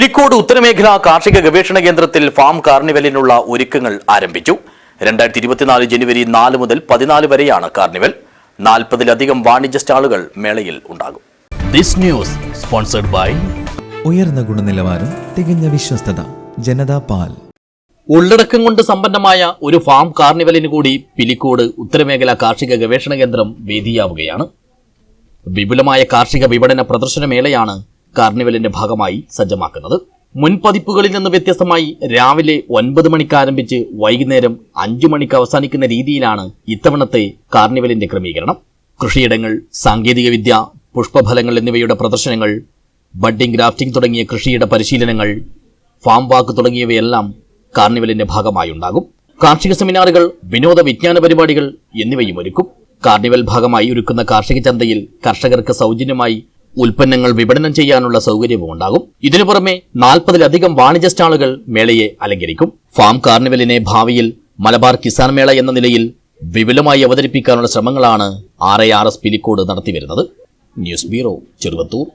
പിലിക്കോട് ഉത്തരമേഖല കാർഷിക ഗവേഷണ കേന്ദ്രത്തിൽ ഫാം കാർണിവലിനുള്ള ഒരുക്കങ്ങൾ ആരംഭിച്ചു. രണ്ടായിരത്തി ഇരുപത്തിനാല് ജനുവരി നാല് മുതൽ പതിനാല് വരെയാണ് കാർണിവൽ. നാൽപ്പതിലധികം വാണിജ്യ സ്റ്റാളുകൾ മേളയിൽ ഉണ്ടാകും. ദിസ് ന്യൂസ് സ്പോൺസർഡ് ബൈ ഉയർന്ന ഗുണനിലവാരം തികഞ്ഞ വിശ്വസ്തത ജനതാ പാൽ. ഉള്ളടക്കം കൊണ്ട് സമ്പന്നമായ ഒരു ഫാം കാർണിവലിന് കൂടി പിലിക്കോട് ഉത്തരമേഖല കാർഷിക ഗവേഷണ കേന്ദ്രം വേദിയാവുകയാണ്. വിപുലമായ കാർഷിക വിപണന പ്രദർശനമേളയാണ് കാർണിവലിന്റെ ഭാഗമായി സജ്ജമാക്കുന്നത്. മുൻപതിപ്പുകളിൽ നിന്ന് വ്യത്യസ്തമായി രാവിലെ ഒൻപത് മണിക്ക് ആരംഭിച്ച് വൈകുന്നേരം അഞ്ചു മണിക്ക് അവസാനിക്കുന്ന രീതിയിലാണ് ഇത്തവണത്തെ കാർണിവലിന്റെ ക്രമീകരണം. കൃഷിയിടങ്ങൾ സാങ്കേതികവിദ്യ പുഷ്പഫലങ്ങൾ എന്നിവയുടെ പ്രദർശനങ്ങൾ ബഡ്ഡിംഗ് ഗ്രാഫ്റ്റിംഗ് തുടങ്ങിയ കൃഷിയുടെ പരിശീലനങ്ങൾ ഫാം വാക്ക് തുടങ്ങിയവയെല്ലാം കാർണിവലിന്റെ ഭാഗമായി ഉണ്ടാകും. കാർഷിക സെമിനാറുകൾ വിനോദ വിജ്ഞാന പരിപാടികൾ എന്നിവയും ഒരുക്കും. കാർണിവൽ ഭാഗമായി ഒരുക്കുന്ന കാർഷിക ചന്തയിൽ കർഷകർക്ക് സൗജന്യമായി ഉൽപ്പന്നങ്ങൾ വിപണനം ചെയ്യാനുള്ള സൗകര്യവും ഉണ്ടാകും. ഇതിനു പുറമെ നാൽപ്പതിലധികം വാണിജ്യ സ്റ്റാളുകൾ മേളയെ അലങ്കരിക്കും. ഫാം കാർണിവലിനെ ഭാവിയിൽ മലബാർ കിസാൻ മേള എന്ന നിലയിൽ വിപുലമായി അവതരിപ്പിക്കാനുള്ള ശ്രമങ്ങളാണ് R A R S Pilicode നടത്തിവരുന്നത്. News bureau Cheruvathur.